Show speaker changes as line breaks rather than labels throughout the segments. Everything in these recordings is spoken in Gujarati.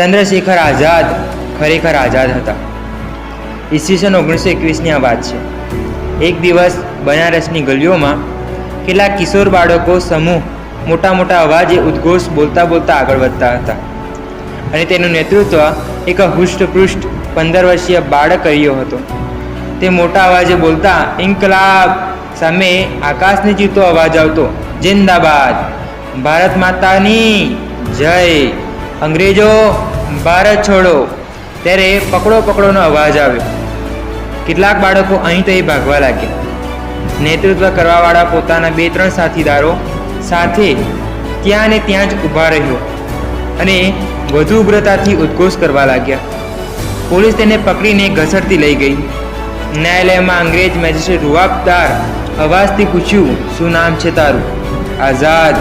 ચંદ્રશેખર આઝાદ ખરેખર આઝાદ હતા. ઈસવીસન ઓગણીસો એકવીસની આ વાત છે. એક દિવસ બનારસની ગલીઓમાં કેટલાક કિશોર બાળકો સમૂહ મોટા મોટા અવાજે ઉદ્ઘોષ બોલતા બોલતા આગળ વધતા હતા. અને તેનું નેતૃત્વ એક હુષ્ટપૃષ્ટ પંદર વર્ષીય બાળક કર્યો હતો. તે મોટા અવાજે બોલતા, ઇન્કલાબ! સામે આકાશને જીવતો અવાજ આવતો, જિંદાબાદ! ભારત માતાની જય! અંગ્રેજો ભારત છોડો. ત્યારે પકડો પકડોનો અવાજ આવ્યો. કેટલાક બાળકો અહીં તહીં ભાગવા લાગ્યા. નેતૃત્વ કરવાવાળા પોતાના બે ત્રણ સાથીદારો સાથે ત્યાં ને ત્યાં જ ઊભા રહ્યો અને વધુ ઉગ્રતાથી ઉદ્ઘોષ કરવા લાગ્યા. પોલીસ તેને પકડીને ઘસડતી લઈ ગઈ. ન્યાયાલયમાં અંગ્રેજ મેજિસ્ટ્રેટ રૂવાબદાર અવાજથી પૂછ્યું, શું નામ છે તારું? આઝાદ.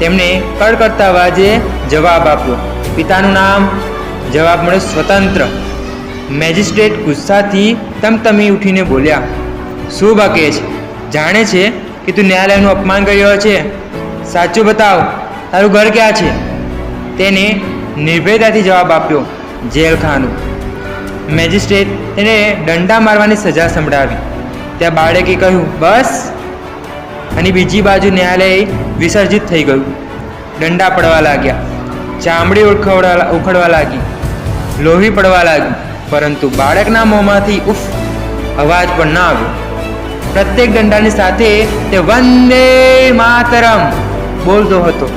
તેમણે કડકડતા અવાજે જવાબ આપ્યો. પિતાનું નામ જવાબ મળ્યો સ્વતંત્ર. મેજિસ્ટ્રેટ ગુસ્સાથી તમતમી ઉઠીને બોલ્યા, શું બકે જાણે છે કે તું ન્યાયાલયનું અપમાન કરી રહ્યો છે. સાચું બતાવ, તારું ઘર ક્યાં છે? તેને નિર્ભયતાથી જવાબ આપ્યો, જેલખાનું. મેજિસ્ટ્રેટ તેને દંડા મારવાની સજા સંભળાવી. ત્યાં બાળકે કહ્યું, બસ. અને બીજી બાજુ ન્યાયાલય વિસર્જિત થઈ ગયું. દંડા પડવા લાગ્યા. ચામડી ઉખડવા ઉખડવા લાગી, લોહી પડવા લાગી, પરંતુ બાળકના મોંમાંથી ઉફ, અવાજ પણ ના આવ્યો. પ્રત્યેક દંડાની સાથે તે વંદે માતરમ બોલતો હતો.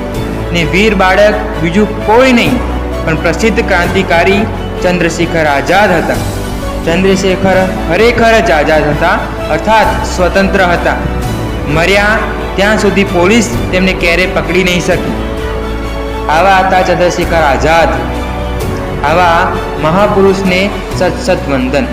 ને વીર બાળક બીજું કોઈ નહીં, પણ પ્રસિદ્ધ ક્રાંતિકારી ચંદ્રશેખર આઝાદ હતા. ચંદ્રશેખર ખરેખર જ આઝાદ હતા, અર્થાત સ્વતંત્ર હતા. મર્યા, ત્યાં સુધી પોલીસ તેમને ક્યારેય પકડી નહીં શકી. આવા હતા ચંદ્રશેખર આઝાદ. આવા મહાપુરુષને સત સત વંદન.